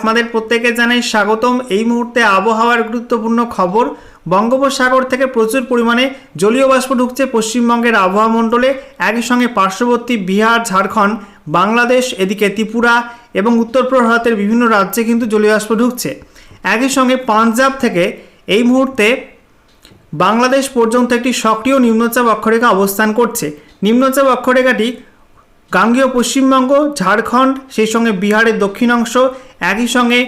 আপনাদের প্রত্যেকে জানাই স্বাগতম। এই মুহূর্তে আবহাওয়ার গুরুত্বপূর্ণ খবর, বঙ্গোপসাগর থেকে প্রচুর পরিমাণে জলীয় বাষ্প ঢুকছে পশ্চিমবঙ্গের আবহাওয়া মণ্ডলে। একই সঙ্গে পার্শ্ববর্তী বিহার, ঝাড়খণ্ড, বাংলাদেশ, এদিকে ত্রিপুরা এবং উত্তরপূর্ব ভারতের বিভিন্ন রাজ্যে কিন্তু জলীয় বাষ্প ঢুকছে। একই সঙ্গে পাঞ্জাব থেকে এই মুহূর্তে বাংলাদেশ পর্যন্ত একটি সক্রিয় নিম্নচাপ অক্ষরেখা অবস্থান করছে। নিম্নচাপ অক্ষরেখাটি গাঙ্গেয় পশ্চিমবঙ্গ, ঝাড়খণ্ড, সেই সঙ্গে বিহারের দক্ষিণ অংশ একই সঙ্গে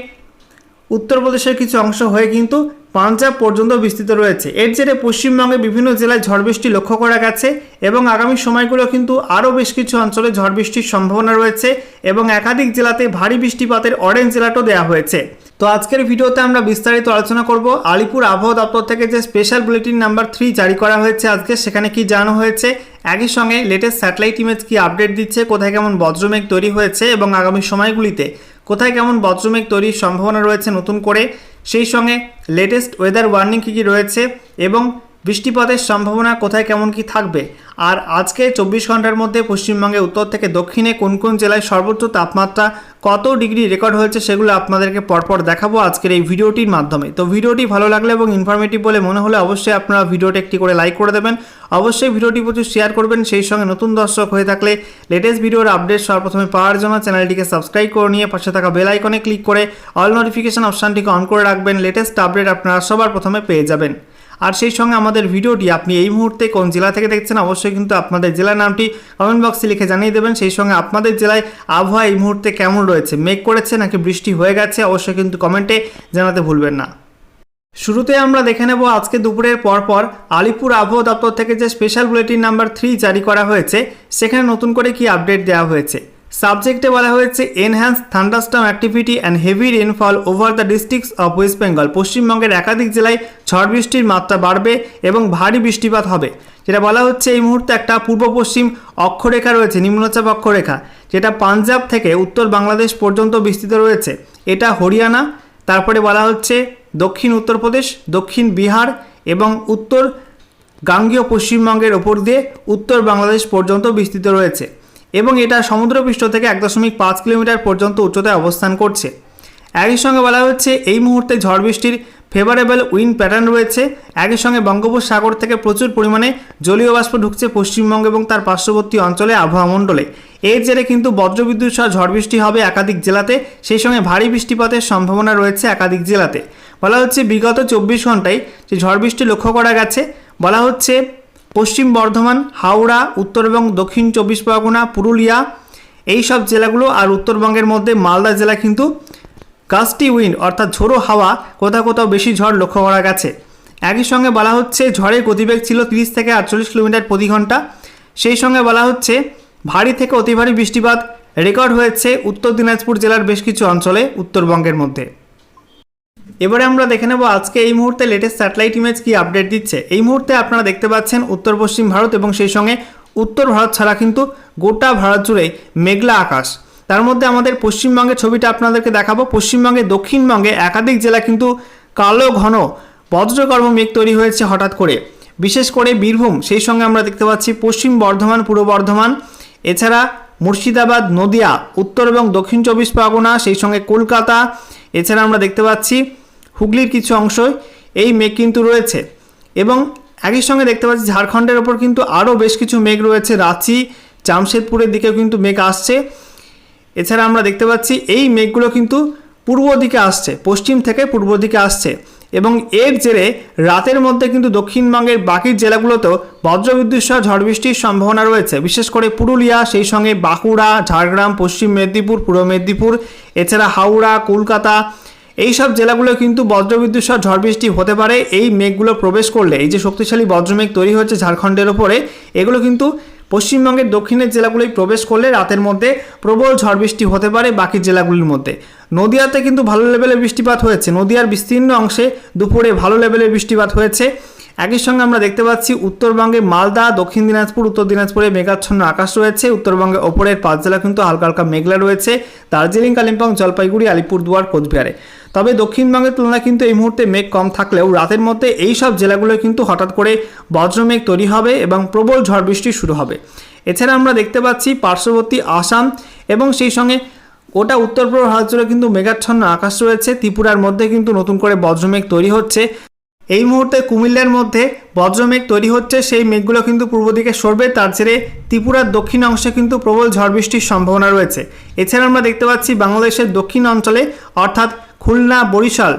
উত্তরপ্রদেশের কিছু অংশ হয়ে কিন্তু পাঞ্জাব পর্যন্ত বিস্তৃত রয়েছে। এর জেরে পশ্চিমবঙ্গে বিভিন্ন জেলায় ঝড় বৃষ্টি লক্ষ্য করা গেছে এবং আগামী সময়গুলো কিন্তু আরও বেশ কিছু অঞ্চলে ঝড় বৃষ্টির সম্ভাবনা রয়েছে এবং একাধিক জেলাতে ভারী বৃষ্টিপাতের অরেঞ্জ জেলাটাও দেওয়া হয়েছে। তো আজকের ভিডিওতে আমরা বিস্তারিত আলোচনা করব আলিপুর আবহাওয়া দপ্তর থেকে যে স্পেশাল বুলেটিন নাম্বার থ্রি জারি করা হয়েছে আজকে, সেখানে কি জানানো হয়েছে? একই সঙ্গে লেটেস্ট স্যাটেলাইট ইমেজ কি আপডেট দিচ্ছে? কোথায় কেমন বজ্রমেঘ তৈরি হয়েছে? এবং আগামী সময়গুলিতে কোথায় কেমন বজ্রমেঘ তৈরির সম্ভাবনা রয়েছে নতুন করে? সেই সঙ্গে লেটেস্ট ওয়েদার ওয়ার্নিং কী কী রয়েছে? এবং বৃষ্টিপাতের সম্ভাবনা কোথায় কেমন কি থাকবে? আর আজকে চব্বিশ ঘণ্টার মধ্যে পশ্চিমবঙ্গে উত্তর থেকে দক্ষিণে কোন কোন জেলায় সর্বোচ্চ তাপমাত্রা কত ডিগ্রি রেকর্ড হয়েছে সেগুলো আপনাদেরকে পরপর দেখাবো আজকের এই ভিডিওটির মাধ্যমে। তো ভিডিওটি ভালো লাগলে এবং ইনফরমেটিভ বলে মনে হলে অবশ্যই আপনারা ভিডিওটি একটি করে লাইক করে দেবেন। অবশ্যই ভিডিওটি প্রচুর শেয়ার করবেন। সেই সঙ্গে নতুন দর্শক হয়ে থাকলে লেটেস্ট ভিডিওর আপডেট সর্বপ্রথমে পাওয়ার জন্য চ্যানেলটিকে সাবস্ক্রাইব করে নিয়ে পাশে থাকা বেল আইকনে ক্লিক করে অল নোটিফিকেশন অপশানটিকে অন করে রাখবেন। লেটেস্ট আপডেট আপনারা সবার প্রথমে পেয়ে যাবেন। আর সেই সঙ্গে আমাদের ভিডিওটি আপনি এই মুহূর্তে কোন জেলা থেকে দেখছেন, অবশ্যই কিন্তু আপনাদের জেলার নামটি কমেন্ট বক্সে লিখে জানিয়ে দেবেন। সেই সঙ্গে আপনাদের জেলায় আবহাওয়া এই মুহূর্তে কেমন রয়েছে? মেঘ করেছে নাকি বৃষ্টি হয়ে গেছে? অবশ্যই কিন্তু কমেন্টে জানাতে ভুলবেন না। শুরুতে আমরা দেখে নেব আজকে দুপুরের পরপর আলিপুর আবহাওয়া দপ্তর থেকে যে স্পেশাল বুলেটিন নাম্বার থ্রি জারি করা হয়েছে, সেখানে নতুন করে কি আপডেট দেওয়া হয়েছে। সাবজেক্টে বলা হয়েছে enhance thunderstorm activity and heavy rainfall over the districts of West Bengal পশ্চিমবঙ্গের একাধিক জেলায় ঝড় বৃষ্টির মাত্রা বাড়বে এবং ভারী বৃষ্টিপাত হবে। যেটা বলা হচ্ছে, এই মুহূর্তে একটা পূর্ব পশ্চিম অক্ষরেখা রয়েছে, নিম্নচাপ অক্ষরেখা, যেটা পাঞ্জাব থেকে উত্তর বাংলাদেশ পর্যন্ত বিস্তৃত রয়েছে। এটা হরিয়ানা, তারপরে বলা হচ্ছে দক্ষিণ উত্তরপ্রদেশ দক্ষিণ বিহার এবং উত্তর গাঙ্গীয় পশ্চিমবঙ্গের ওপর দিয়ে উত্তর বাংলাদেশ পর্যন্ত বিস্তৃত রয়েছে। এবং এটা সমুদ্রপৃষ্ঠ থেকে এক দশমিক পাঁচ কিলোমিটার পর্যন্ত উচ্চতায় অবস্থান করছে। একই সঙ্গে বলা হচ্ছে এই মুহূর্তে ঝড় বৃষ্টির ফেভারেবল উইন্ড প্যাটার্ন রয়েছে। একই সঙ্গে বঙ্গোপসাগর থেকে প্রচুর পরিমাণে জলীয় বাষ্প ঢুকছে পশ্চিমবঙ্গ এবং তার পার্শ্ববর্তী অঞ্চলে আবহাওয়া মণ্ডলে। এর জেরে কিন্তু বজ্রবিদ্যুৎ সহ ঝড় বৃষ্টি হবে একাধিক জেলাতে, সেই সঙ্গে ভারী বৃষ্টিপাতের সম্ভাবনা রয়েছে একাধিক জেলাতে। বলা হচ্ছে, বিগত চব্বিশ ঘন্টায় যে ঝড় বৃষ্টি লক্ষ্য করা গেছে, বলা হচ্ছে পশ্চিম বর্ধমান, হাওড়া, উত্তর এবং দক্ষিণ চব্বিশ পরগনা, পুরুলিয়া এই সব জেলাগুলো আর উত্তরবঙ্গের মধ্যে মালদা জেলা কিন্তু গাস্টি উইন্ড অর্থাৎ ঝোড়ো হাওয়া কোথাও কোথাও বেশি ঝড় লক্ষ্য করা গেছে। একই সঙ্গে বলা হচ্ছে ঝড়ের গতিবেগ ছিল তিরিশ থেকে আটচল্লিশ কিলোমিটার প্রতি ঘণ্টা। সেই সঙ্গে বলা হচ্ছে ভারী থেকে অতি ভারী বৃষ্টিপাত রেকর্ড হয়েছে উত্তর দিনাজপুর জেলার বেশ কিছু অঞ্চলে উত্তরবঙ্গের মধ্যে। এবারে আমরা দেখে নেব আজকে এই মুহূর্তে লেটেস্ট স্যাটেলাইট ইমেজ কি আপডেট দিচ্ছে। এই মুহূর্তে আপনারা দেখতে পাচ্ছেন উত্তর পশ্চিম ভারত এবং সেই সঙ্গে উত্তর ভারত ছাড়া কিন্তু গোটা ভারত জুড়ে মেঘলা আকাশ। তার মধ্যে আমাদের পশ্চিমবঙ্গের ছবিটা আপনাদেরকে দেখাবো। পশ্চিমবঙ্গে দক্ষিণবঙ্গে একাধিক জেলা কিন্তু কালো ঘন বজ্রকর্ম মেঘ তৈরি হয়েছে হঠাৎ করে। বিশেষ করে বীরভূম, সেই সঙ্গে আমরা দেখতে পাচ্ছি পশ্চিম বর্ধমান, পূর্ব বর্ধমান, এছাড়া মুর্শিদাবাদ, নদিয়া, উত্তর এবং দক্ষিণ চব্বিশ পরগনা, সেই সঙ্গে কলকাতা, এছাড়া আমরা দেখতে পাচ্ছি হুগলির কিছু অংশ এই মেঘ কিন্তু রয়েছে। এবং একই সঙ্গে দেখতে পাচ্ছি ঝাড়খণ্ডের ওপর কিন্তু আরও বেশ কিছু মেঘ রয়েছে। রাঁচি, জামশেদপুরের দিকেও কিন্তু মেঘ আসছে। এছাড়া আমরা দেখতে পাচ্ছি এই মেঘগুলো কিন্তু পূর্ব দিকে আসছে, পশ্চিম থেকে পূর্ব দিকে আসছে। এবং এর জেরে রাতের মধ্যে কিন্তু দক্ষিণবঙ্গের বাকি জেলাগুলোতেও বজ্রবিদ্যুৎ সহ ঝড় বৃষ্টির সম্ভাবনা রয়েছে। বিশেষ করে পুরুলিয়া, সেই সঙ্গে বাঁকুড়া, ঝাড়গ্রাম, পশ্চিম মেদিনীপুর, পূর্ব মেদিনীপুর, এছাড়া হাওড়া, কলকাতা এই সব জেলাগুলো কিন্তু বজ্রবিদ্যুৎ সহ ঝড় বৃষ্টি হতে পারে। এই মেঘগুলো প্রবেশ করলে এই যে শক্তিশালী বজ্রমেঘ তৈরি হয়েছে ঝাড়খণ্ডের ওপরে, এগুলো কিন্তু পশ্চিমবঙ্গের দক্ষিণের জেলাগুলোই প্রবেশ করলে রাতের মধ্যে প্রবল ঝড় বৃষ্টি হতে পারে বাকি জেলাগুলির মধ্যে। নদিয়াতে কিন্তু ভালো লেভেলের বৃষ্টিপাত হয়েছে। নদিয়ার বিস্তীর্ণ অংশে দুপুরে ভালো লেভেলের বৃষ্টিপাত হয়েছে। একই সঙ্গে আমরা দেখতে পাচ্ছি উত্তরবঙ্গে মালদা, দক্ষিণ দিনাজপুর, উত্তর দিনাজপুরে মেঘাচ্ছন্ন আকাশ রয়েছে, উত্তরবঙ্গে ওপরের পাঁচ জেলা কিন্তু হালকা হালকা মেঘলা রয়েছে, দার্জিলিং, কালিম্পং, জলপাইগুড়ি, আলিপুরদুয়ার, কোচবিহারে। তবে দক্ষিণবঙ্গের তুলনায় কিন্তু এই মুহূর্তে মেঘ কম থাকলেও রাতের মধ্যে এই সব জেলাগুলো কিন্তু হঠাৎ করে বজ্রমেঘ তৈরি হবে এবং প্রবল ঝড় বৃষ্টি শুরু হবে। এছাড়া আমরা দেখতে পাচ্ছি পার্শ্ববর্তী আসাম এবং সেই সঙ্গে গোটা উত্তর পূর্ব ভারত জুড়ে কিন্তু মেঘাচ্ছন্ন আকাশ রয়েছে, ত্রিপুরার মধ্যে কিন্তু নতুন করে বজ্রমেঘ তৈরি হচ্ছে। এই মুহূর্তে কুমিল্লার মধ্যে বজ্রমেঘ তৈরি হচ্ছে। সেই মেঘগুলো কিন্তু পূর্ব দিকে সরবে, তার জেরে ত্রিপুরার দক্ষিণ অংশে কিন্তু প্রবল ঝড় বৃষ্টির সম্ভাবনা রয়েছে। এছাড়া আমরা দেখতে পাচ্ছি বাংলাদেশের দক্ষিণ অঞ্চলে, অর্থাৎ খুলনা, বরিশাল,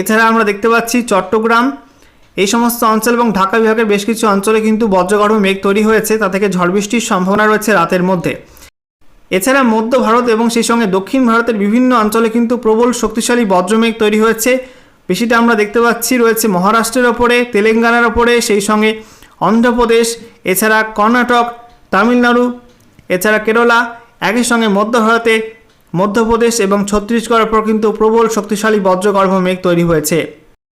এছাড়া আমরা দেখতে পাচ্ছি চট্টগ্রাম, এই সমস্ত অঞ্চল এবং ঢাকা বিভাগের বেশ কিছু অঞ্চলে কিন্তু বজ্রগর্ভ মেঘ তৈরি হয়েছে, তা থেকে ঝড় বৃষ্টির সম্ভাবনা রয়েছে রাতের মধ্যে। এছাড়া মধ্য ভারত এবং সেই সঙ্গে দক্ষিণ ভারতের বিভিন্ন অঞ্চলে কিন্তু প্রবল শক্তিশালী বজ্রমেঘ তৈরি হয়েছে। বেশিটা আমরা দেখতে পাচ্ছি রয়েছে মহারাষ্ট্রের ওপরে, তেলেঙ্গানার ওপরে, সেই সঙ্গে অন্ধ্রপ্রদেশ, এছাড়া কর্ণাটক, তামিলনাড়ু, এছাড়া কেরলা, একই সঙ্গে মধ্য ভারতে, মধ্যপ্রদেশ এবং ছত্তিশগড়ের ওপর কিন্তু প্রবল শক্তিশালী বজ্রগর্ভ মেঘ তৈরি হয়েছে।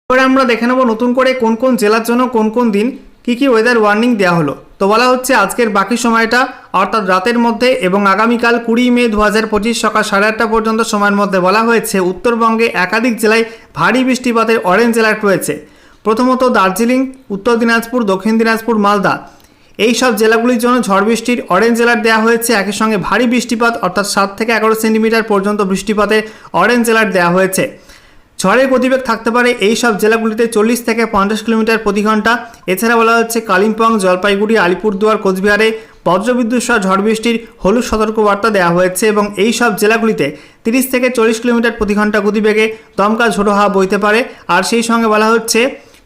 এবারে আমরা দেখে নেব নতুন করে কোন কোন জেলার জন্য কোন কোন দিন কী কী ওয়েদার ওয়ার্নিং দেওয়া হলো। তো বলা হচ্ছে আজকের বাকি সময়টা, অর্থাৎ রাতের মধ্যে এবং আগামীকাল কুড়ি মে দু হাজার পঁচিশ সকাল সাড়ে আটটা পর্যন্ত সময়ের মধ্যে বলা হয়েছে, উত্তরবঙ্গে একাধিক জেলায় ভারী বৃষ্টিপাতের অরেঞ্জ অ্যালার্ট রয়েছে। প্রথমত দার্জিলিং, উত্তর দিনাজপুর, দক্ষিণ দিনাজপুর, মালদা। এই সব জেলাগুলির জন্য ঝড় বৃষ্টির অরেঞ্জ অ্যালার্ট দেওয়া হয়েছে। একই সঙ্গে ভারী বৃষ্টিপাত, অর্থাৎ সাত থেকে এগারো সেন্টিমিটার পর্যন্ত বৃষ্টিপাতের অরেঞ্জ অ্যালার্ট দেওয়া হয়েছে। ঝড়ের গতিবেগ থাকতে পারে এই সব জেলাগুলিতে চল্লিশ থেকে পঞ্চাশ কিলোমিটার প্রতি ঘণ্টা। এছাড়া বলা হচ্ছে কালিম্পং, জলপাইগুড়ি, আলিপুরদুয়ার, কোচবিহারে বজ্রবিদ্যুৎ সহ ঝড় বৃষ্টির হলুদ সতর্কবার্তা দেওয়া হয়েছে এবং এই সব জেলাগুলিতে তিরিশ থেকে চল্লিশ কিলোমিটার প্রতি ঘণ্টা গতিবেগে দমকা ঝোড়ো হাওয়া বইতে পারে। আর সেই সঙ্গে বলা হচ্ছে,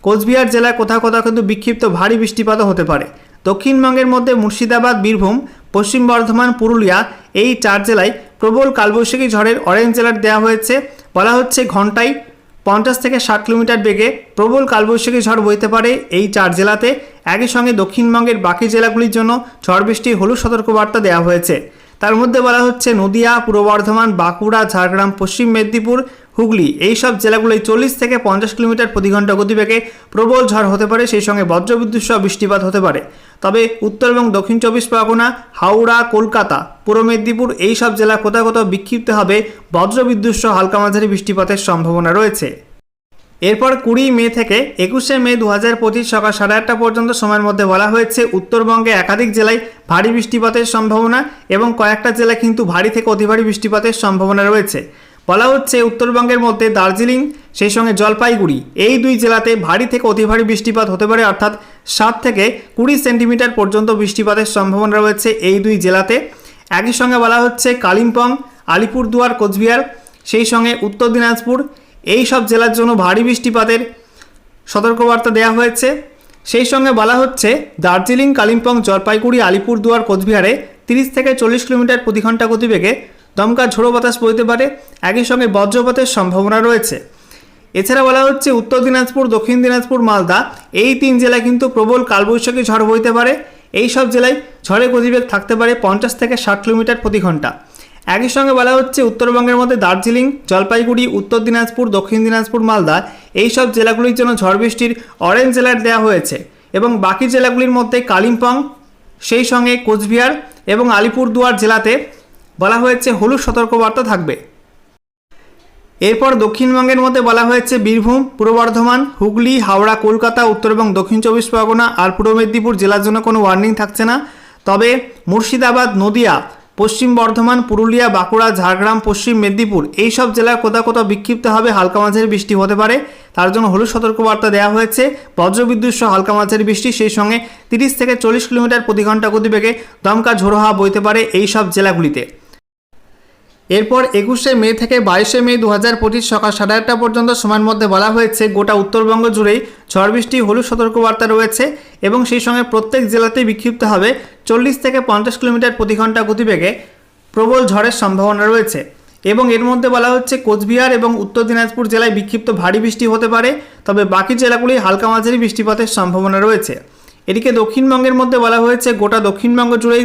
কোচবিহার জেলায় কোথাও কোথাও কিন্তু বিক্ষিপ্ত ভারী বৃষ্টিপাতও হতে পারে। দক্ষিণবঙ্গের মধ্যে মুর্শিদাবাদ, বীরভূম, পশ্চিম বর্ধমান, পুরুলিয়া এই চার জেলায় প্রবল কালবৈশাখী ঝড়ের অরেঞ্জ জেলার দেওয়া হয়েছে। বলা হচ্ছে, ঘন্টায় পঞ্চাশ থেকে ষাট কিলোমিটার বেগে প্রবল কালবৈশাখী ঝড় বইতে পারে এই চার জেলাতে। একই সঙ্গে দক্ষিণবঙ্গের বাকি জেলাগুলির জন্য ঝড় বৃষ্টি হলুদ সতর্কবার্তা দেওয়া হয়েছে। তার মধ্যে বলা হচ্ছে, নদিয়া, পূর্ব বর্ধমান, বাঁকুড়া, ঝাড়গ্রাম, পশ্চিম মেদিনীপুর হুগলি। এই সব জেলাগুলোয় চল্লিশ থেকে পঞ্চাশ কিলোমিটার প্রতি ঘণ্টা গতিবেগে প্রবল ঝড় হতে পারে, সেই সঙ্গে বজ্রবিদ্যুৎ সহ বৃষ্টিপাত হতে পারে। তবে উত্তর এবং দক্ষিণ চব্বিশ পরগনা, হাওড়া, কলকাতা, পূর্ব মেদিনীপুর এই সব জেলা কোথাও কোথাও বিক্ষিপ্ত হবে বজ্রবিদ্যুৎ সহ হালকা মাঝারি বৃষ্টিপাতের সম্ভাবনা রয়েছে। এরপর কুড়ি মে থেকে একুশে মে দু হাজার পঁচিশ সকাল সাড়ে আটটা পর্যন্ত সময়ের মধ্যে বলা হয়েছে, উত্তরবঙ্গে একাধিক জেলায় ভারী বৃষ্টিপাতের সম্ভাবনা এবং কয়েকটা জেলায় কিন্তু ভারী থেকে অতি ভারী বৃষ্টিপাতের সম্ভাবনা রয়েছে। বলা হচ্ছে উত্তরবঙ্গের মধ্যে দার্জিলিং, সেই সঙ্গে জলপাইগুড়ি। এই দুই জেলাতে ভারী থেকে অতি ভারী বৃষ্টিপাত হতে পারে, অর্থাৎ সাত থেকে কুড়ি সেন্টিমিটার পর্যন্ত বৃষ্টিপাতের সম্ভাবনা রয়েছে এই দুই জেলাতে। একই সঙ্গে বলা হচ্ছে কালিম্পং, আলিপুরদুয়ার, কোচবিহার, সেই সঙ্গে উত্তর দিনাজপুর। এই সব জেলার জন্য ভারী বৃষ্টিপাতের সতর্কবার্তা দেওয়া হয়েছে। সেই সঙ্গে বলা হচ্ছে দার্জিলিং, কালিম্পং, জলপাইগুড়ি, আলিপুরদুয়ার, কোচবিহারে তিরিশ থেকে চল্লিশ কিলোমিটার প্রতি ঘণ্টা গতিবেগে দমকা ঝোড়ো বাতাস বইতে পারে, একই সঙ্গে বজ্রপাতের সম্ভাবনা রয়েছে। এছাড়া বলা হচ্ছে, উত্তর দিনাজপুর, দক্ষিণ দিনাজপুর, মালদা, এই তিন জেলায় কিন্তু প্রবল কালবৈশাখী ঝড় বইতে পারে। এই সব জেলায় ঝড়ের গতিবেগ থাকতে পারে পঞ্চাশ থেকে ষাট কিলোমিটার প্রতি ঘণ্টা। একই সঙ্গে বলা হচ্ছে, উত্তরবঙ্গের মধ্যে দার্জিলিং, জলপাইগুড়ি, উত্তর দিনাজপুর, দক্ষিণ দিনাজপুর, মালদা, এই সব জেলাগুলির জন্য ঝড় বৃষ্টির অরেঞ্জ অ্যালার্ট দেওয়া হয়েছে। এবং বাকি জেলাগুলির মধ্যে কালিম্পং, সেই সঙ্গে কোচবিহার এবং আলিপুরদুয়ার জেলাতে বলা হয়েছে হলুদ সতর্কবার্তা থাকবে। এরপর দক্ষিণবঙ্গের মধ্যে বলা হয়েছে বীরভূম, পূর্ব বর্ধমান, হুগলি, হাওড়া, কলকাতা, উত্তর এবং দক্ষিণ চব্বিশ পরগনা আর পূর্ব মেদিনীপুর জেলার জন্য কোনো ওয়ার্নিং থাকছে না। তবে মুর্শিদাবাদ, নদিয়া, পশ্চিম বর্ধমান, পুরুলিয়া, বাঁকুড়া, ঝাড়গ্রাম, পশ্চিম মেদিনীপুর এই সব জেলায় কোথাও কোথাও বিক্ষিপ্ত হবে হালকা মাঝারি বৃষ্টি হতে পারে। তার জন্য হলুদ সতর্কবার্তা দেওয়া হয়েছে। বজ্রবিদ্যুৎ সহ হালকা মাঝারি বৃষ্টি সেই সঙ্গে তিরিশ থেকে চল্লিশ কিলোমিটার প্রতি ঘণ্টা গতিবেগে দমকা ঝোড়ো হাওয়া বইতে পারে এই সব জেলাগুলিতে। এরপর একুশে মে থেকে বাইশে মে দু হাজার পঁচিশ সকাল সাড়ে আটটা পর্যন্ত সময়ের মধ্যে বলা হয়েছে, গোটা উত্তরবঙ্গ জুড়েই ঝড় বৃষ্টি, হলুদ সতর্কবার্তা রয়েছে এবং সেই সঙ্গে প্রত্যেক জেলাতেই বিক্ষিপ্ত হবে চল্লিশ থেকে পঞ্চাশ কিলোমিটার প্রতি ঘণ্টা গতিবেগে প্রবল ঝড়ের সম্ভাবনা রয়েছে। এবং এর মধ্যে বলা হচ্ছে, কোচবিহার এবং উত্তর দিনাজপুর জেলায় বিক্ষিপ্ত ভারী বৃষ্টি হতে পারে, তবে বাকি জেলাগুলি হালকা মাঝারি বৃষ্টিপাতের সম্ভাবনা রয়েছে। এদিকে দক্ষিণবঙ্গের মধ্যে বলা হয়েছে, গোটা দক্ষিণবঙ্গ জুড়েই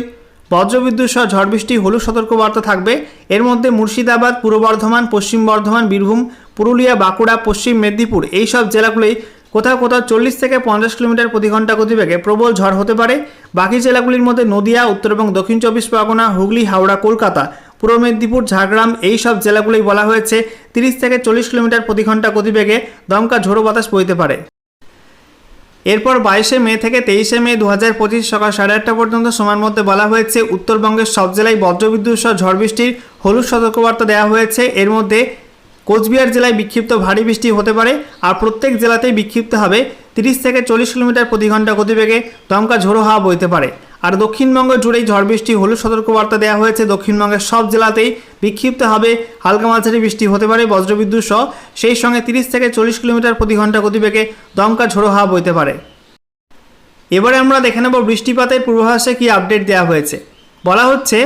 বজ্রবিদ্যুৎ সহ ঝড় বৃষ্টি, হলুদ সতর্কবার্তা থাকবে। এর মধ্যে মুর্শিদাবাদ, পূর্ব বর্ধমান, পশ্চিম বর্ধমান, বীরভূম, পুরুলিয়া, বাঁকুড়া, পশ্চিম মেদিনীপুর এই সব জেলাগুলোই কোথাও কোথাও চল্লিশ থেকে পঞ্চাশ কিলোমিটার প্রতি ঘণ্টা গতিবেগে প্রবল ঝড় হতে পারে। বাকি জেলাগুলির মধ্যে নদিয়া, উত্তর এবং দক্ষিণ চব্বিশ পরগনা, হুগলি, হাওড়া, কলকাতা, পূর্ব মেদিনীপুর, ঝাড়গ্রাম এই সব জেলাগুলোই বলা হয়েছে, তিরিশ থেকে চল্লিশ কিলোমিটার প্রতি ঘণ্টা গতিবেগে দমকা ঝোড়ো বাতাস বইতে পারে। এরপর বাইশে মে থেকে তেইশে মে দু হাজার পঁচিশ সকাল সাড়ে আটটা পর্যন্ত সময়ের মধ্যে বলা হয়েছে, উত্তরবঙ্গের সব জেলায় বজ্রবিদ্যুৎ সহ ঝড় বৃষ্টির হলুদ সতর্কবার্তা দেওয়া হয়েছে। এর মধ্যে কোচবিহার জেলায় বিক্ষিপ্ত ভারী বৃষ্টি হতে পারে, আর প্রত্যেক জেলাতেই বিক্ষিপ্ত হবে তিরিশ থেকে চল্লিশ কিলোমিটার প্রতি ঘণ্টা গতিবেগে দমকা ঝোড়ো হাওয়া বইতে পারে। আর দক্ষিণবঙ্গ জুড়েই ঝড় বৃষ্টি হলুদ সতর্কবার্তা দেওয়া হয়েছে, দক্ষিণবঙ্গের সব জেলাতেই বিক্ষিপ্ত হবে হালকা মাঝারি বৃষ্টি হতে পারে বজ্রবিদ্যুৎ সহ। সেই সঙ্গে তিরিশ থেকে চল্লিশ কিলোমিটার প্রতি ঘণ্টা গতিবেগে দমকা ঝোড়ো হাওয়া বইতে পারে। এবারে আমরা দেখে নেব বৃষ্টিপাতের পূর্বাভাসে কি আপডেট দেওয়া হয়েছে। বলা হচ্ছে,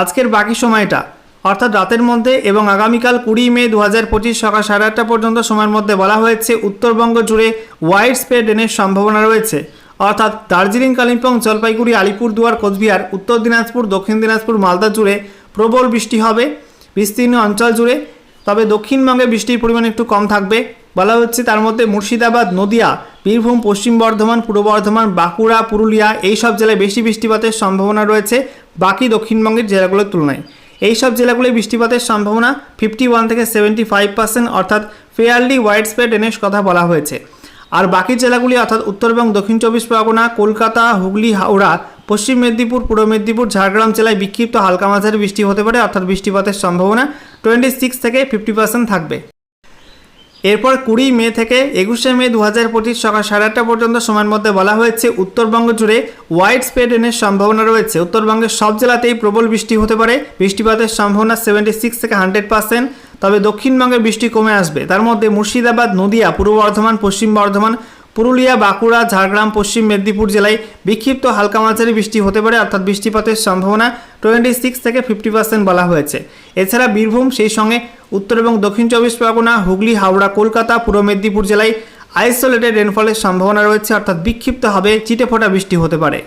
আজকের বাকি সময়টা অর্থাৎ রাতের মধ্যে এবং আগামীকাল কুড়ি মে দু হাজার পঁচিশ সকাল সাড়ে আটটা পর্যন্ত সময়ের মধ্যে বলা হয়েছে, উত্তরবঙ্গ জুড়ে ওয়াইড স্প্রেড রেনের সম্ভাবনা রয়েছে। অর্থাৎ দার্জিলিং, কালিম্পং, জলপাইগুড়ি, আলিপুরদুয়ার, কোচবিহার, উত্তর দিনাজপুর, দক্ষিণ দিনাজপুর, মালদা জুড়ে প্রবল বৃষ্টি হবে। বিস্তীর্ণ অঞ্চল জুড়ে, তবে দক্ষিণবঙ্গে বৃষ্টির পরিমাণ একটু কম থাকবে। বলা হচ্ছে তার মধ্যে মুর্শিদাবাদ, নদিয়া, বীরভূম, পশ্চিম বর্ধমান, পূর্ব বর্ধমান, বাঁকুড়া, পুরুলিয়া এই সব জেলায় বেশি বৃষ্টিপাতের সম্ভাবনা রয়েছে। বাকি দক্ষিণবঙ্গের জেলাগুলোর তুলনায়। এই সব জেলাগুলোয় বৃষ্টিপাতের সম্ভাবনা ফিফটি ওয়ান থেকে সেভেন্টি ফাইভ পার্সেন্ট অর্থাৎ ফেয়ারলি ওয়াইড স্প্রেড রেনের কথা বলা হয়েছে। আর বাকি জেলাগুলি, অর্থাৎ উত্তর এবং দক্ষিণ চব্বিশ পরগনা, কলকাতা, হুগলি, হাওড়া, পশ্চিম মেদিনীপুর, পূর্ব মেদিনীপুর, ঝাড়গ্রাম জেলায় বিক্ষিপ্ত হালকা মাঝারি বৃষ্টি হতে পারে, অর্থাৎ বৃষ্টিপাতের সম্ভাবনা টোয়েন্টি সিক্স থেকে ফিফটি পার্সেন্ট থাকবে। এরপর কুড়ি মে থেকে একুশে মে দু হাজার পঁচিশ সকাল সাড়ে আটটা পর্যন্ত সময়ের মধ্যে বলা হয়েছে, উত্তরবঙ্গ জুড়ে ওয়াইড স্প্রেড রেনের সম্ভাবনা রয়েছে। উত্তরবঙ্গের সব জেলাতেই প্রবল বৃষ্টি হতে পারে। বৃষ্টিপাতের সম্ভাবনা সেভেন্টি সিক্স থেকে হান্ড্রেড পার্সেন্ট তবে দক্ষিণবঙ্গে বৃষ্টি কমে আসবে। তার মধ্যে মুর্শিদাবাদ, নদিয়া, পূর্ব বর্ধমান, পশ্চিম বর্ধমান পুরুলিয়া, বাঁকুড়া, ঝাড়গ্রাম, পশ্চিম মেদিনীপুর জেলায় বিক্ষিপ্ত হালকা মাঝারি বৃষ্টি হতে পারে, অর্থাৎ বৃষ্টিপাতের সম্ভাবনা টোয়েন্টি সিক্স থেকে ফিফটি পার্সেন্ট বলা হয়েছে। এছাড়া বীরভূম, সেই সঙ্গে উত্তর এবং দক্ষিণ চব্বিশ পরগনা, হুগলি, হাওড়া, কলকাতা, পূর্ব মেদিনীপুর জেলায় আইসোলেটেড রেনফলের সম্ভাবনা রয়েছে, অর্থাৎ বিক্ষিপ্তভাবে চিটেফোঁটা বৃষ্টি হতে পারে।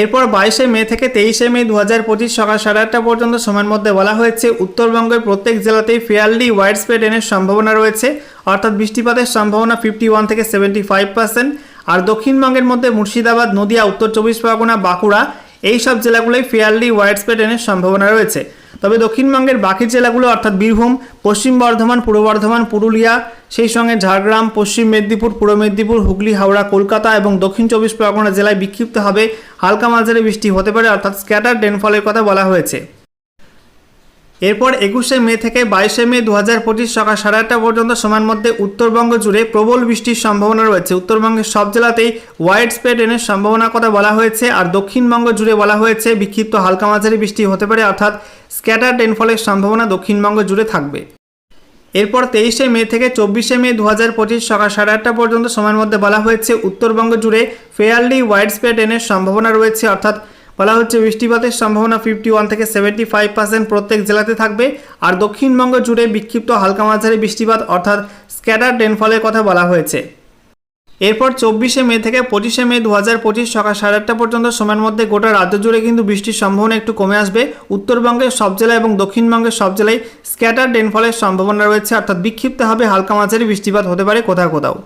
এরপর বাইশে মে থেকে তেইশে মে দু হাজার পঁচিশ সকাল সাড়ে আটটা পর্যন্ত সময়ের মধ্যে বলা হয়েছে, উত্তরবঙ্গের প্রত্যেক জেলাতেই ফেয়ারলি ওয়াইড স্প্রেড রেনের সম্ভাবনা রয়েছে। অর্থাৎ বৃষ্টিপাতের সম্ভাবনা ফিফটি ওয়ান থেকে সেভেন্টি ফাইভ পার্সেন্ট আর দক্ষিণবঙ্গের মধ্যে মুর্শিদাবাদ, নদিয়া, উত্তর চব্বিশ পরগনা, বাঁকুড়া, এই সব জেলাগুলোয় ফেয়ারলি ওয়াইড স্প্রেড রেনের সম্ভাবনা রয়েছে। তবে দক্ষিণবঙ্গের বাকি জেলাগুলো, অর্থাৎ বীরভূম, পশ্চিম বর্ধমান, পূর্ব বর্ধমান, পুরুলিয়া, সেই সঙ্গে ঝাড়গ্রাম, পশ্চিম মেদিনীপুর, পূর্ব মেদিনীপুর, হুগলি, হাওড়া, কলকাতা এবং দক্ষিণ চব্বিশ পরগনা জেলায় বিক্ষিপ্ত হবে হালকা মাঝারি বৃষ্টি হতে পারে, অর্থাৎ স্ক্যাটার ডেনফলের কথা বলা হয়েছে। এরপর একুশে মে থেকে বাইশে মে দু হাজার পঁচিশ সকাল সাড়ে আটটা পর্যন্ত সময়ের মধ্যে উত্তরবঙ্গ জুড়ে প্রবল বৃষ্টির সম্ভাবনা রয়েছে। উত্তরবঙ্গের সব জেলাতেই ওয়াইড স্প্রেড রেনের সম্ভাবনার কথা বলা হয়েছে, আর দক্ষিণবঙ্গ জুড়ে বলা হয়েছে বিক্ষিপ্ত হালকা মাঝারি বৃষ্টি হতে পারে, অর্থাৎ স্ক্যাটার রেনফলের সম্ভাবনা দক্ষিণবঙ্গ জুড়ে থাকবে। এরপর তেইশে মে থেকে চব্বিশে মে দু হাজার পঁচিশ সকাল সাড়ে আটটা পর্যন্ত সময়ের মধ্যে বলা হয়েছে, উত্তরবঙ্গ জুড়ে ফেয়ারলি ওয়াইড স্প্রেড রেনের সম্ভাবনা রয়েছে, অর্থাৎ বলা হচ্ছে বৃষ্টিপাতের সম্ভাবনা ফিফটি ওয়ান থেকে সেভেন্টি ফাইভ পার্সেন্ট প্রত্যেক জেলাতে থাকবে, আর দক্ষিণবঙ্গ জুড়ে বিক্ষিপ্ত হালকা মাঝারি বৃষ্টিপাত, অর্থাৎ স্ক্যাটার রেনফলের কথা বলা হয়েছে। এরপর চব্বিশে মে থেকে পঁচিশে মে দু হাজার পঁচিশ সকাল সাড়ে আটটা পর্যন্ত সময়ের মধ্যে গোটা রাজ্য জুড়ে কিন্তু বৃষ্টির সম্ভাবনা একটু কমে আসবে। উত্তরবঙ্গের সব জেলায় এবং দক্ষিণবঙ্গের সব জেলায় স্ক্যাটার রেনফলের সম্ভাবনা রয়েছে, অর্থাৎ বিক্ষিপ্ত হবে হালকা মাঝারি বৃষ্টিপাত হতে পারে কোথাও কোথাও।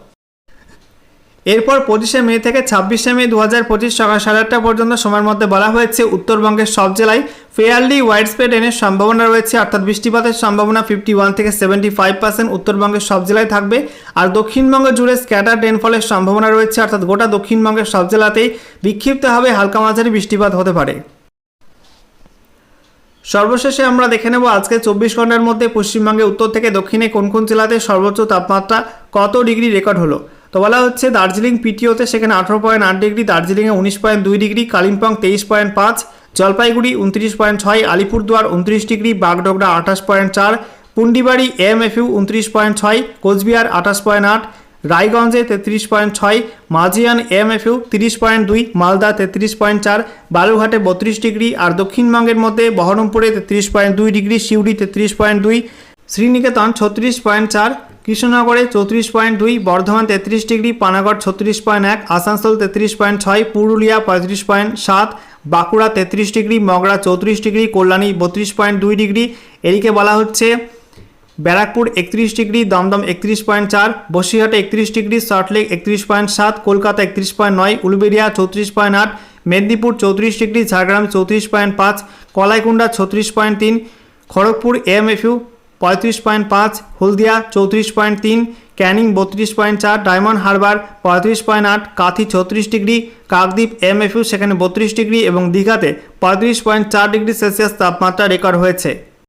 এরপর পঁচিশে মে থেকে ছাব্বিশে মে দু হাজার পঁচিশ সকাল সাড়ে আটটা পর্যন্ত সময়ের মধ্যে বলা হয়েছে, উত্তরবঙ্গের সব জেলায় ফেয়ারলি ওয়াইড স্প্রেড রেনের সম্ভাবনা রয়েছে, অর্থাৎ বৃষ্টিপাতের সম্ভাবনা ফিফটি ওয়ান থেকে সেভেন্টি ফাইভ পার্সেন্ট উত্তরবঙ্গের সব জেলায় থাকবে। আর দক্ষিণবঙ্গ জুড়ে স্ক্যাটার রেনফলের সম্ভাবনা রয়েছে, অর্থাৎ গোটা দক্ষিণবঙ্গের সব জেলাতেই বিক্ষিপ্ত হবে হালকা মাঝারি বৃষ্টিপাত হতে পারে। সর্বশেষে আমরা দেখে নেব আজকে চব্বিশ ঘণ্টার মধ্যে পশ্চিমবঙ্গে উত্তর থেকে দক্ষিণে কোন কোন জেলাতে সর্বোচ্চ তাপমাত্রা কত ডিগ্রি রেকর্ড হলো। তো বলা হচ্ছে দার্জিলিং পিটিওতে সেখানে আঠারো পয়েন্ট আট ডিগ্রি, দার্জিলিংয়ে উনিশ পয়েন্ট দুই ডিগ্রি, কালিম্পং তেইশ পয়েন্ট পাঁচ, জলপাইগুড়ি উনত্রিশ পয়েন্ট ছয়, আলিপুরদুয়ার উনত্রিশ ডিগ্রি, বাগডোগরা আঠাশ পয়েন্ট চার, পুন্ডিবাড়ি এম এফ ইউ উনত্রিশ পয়েন্ট ছয়, কোচবিহার আঠাশ পয়েন্ট আট, রায়গঞ্জে তেত্রিশ পয়েন্ট ছয় মাজিয়ান এম এফ ইউ তিরিশ পয়েন্ট দুই, মালদা তেত্রিশ পয়েন্ট চার বালুঘাটে বত্রিশ ডিগ্রি আর দক্ষিণবঙ্গের মধ্যে বহরমপুরে তেত্রিশ পয়েন্ট দুই ডিগ্রি, সিউড়ি তেত্রিশ পয়েন্ট দুই, শ্রীনিকেতন ছত্রিশ পয়েন্ট চার কৃষ্ণনগরে চৌত্রিশ পয়েন্ট দুই, বর্ধমান তেত্রিশ ডিগ্রি, পানাগড় ছত্রিশ পয়েন্ট এক, আসানসোল তেত্রিশ পয়েন্ট ছয়, পুরুলিয়া পঁয়ত্রিশ পয়েন্ট সাত, বাঁকুড়া তেত্রিশ ডিগ্রি, মগরা চৌত্রিশ ডিগ্রি, কল্যাণী বত্রিশ পয়েন্ট দুই ডিগ্রি। এদিকে বলা হচ্ছে, ব্যারাকপুর একত্রিশ ডিগ্রি, দমদম একত্রিশ পয়েন্ট চার, বসিরহাটে একত্রিশ ডিগ্রি সল্টলেক একত্রিশ পয়েন্ট সাত, কলকাতা একত্রিশ পয়েন্ট নয়, উলুবেরিয়া চৌত্রিশ পয়েন্ট আট, মেদিনীপুর চৌত্রিশ ডিগ্রি, ঝাড়গ্রাম চৌত্রিশ পয়েন্ট পাঁচ কলাইকুণ্ডা ছত্রিশ পয়েন্ট তিন, খড়গপুর এম এফ ইউ পঁয়ত্রিশ পয়েন্ট পাঁচ, হলদিয়া চৌত্রিশ পয়েন্ট তিন, ক্যানিং বত্রিশ পয়েন্ট চার, ডায়মন্ড হারবার পঁয়ত্রিশ পয়েন্ট আট, কাথি ছত্রিশ ডিগ্রি, কাকদ্বীপ এম সেখানে বত্রিশ ডিগ্রি এবং দীঘাতে পঁয়ত্রিশ পয়েন্ট চার ডিগ্রি সেলসিয়াস তাপমাত্রা রেকর্ড হয়েছে।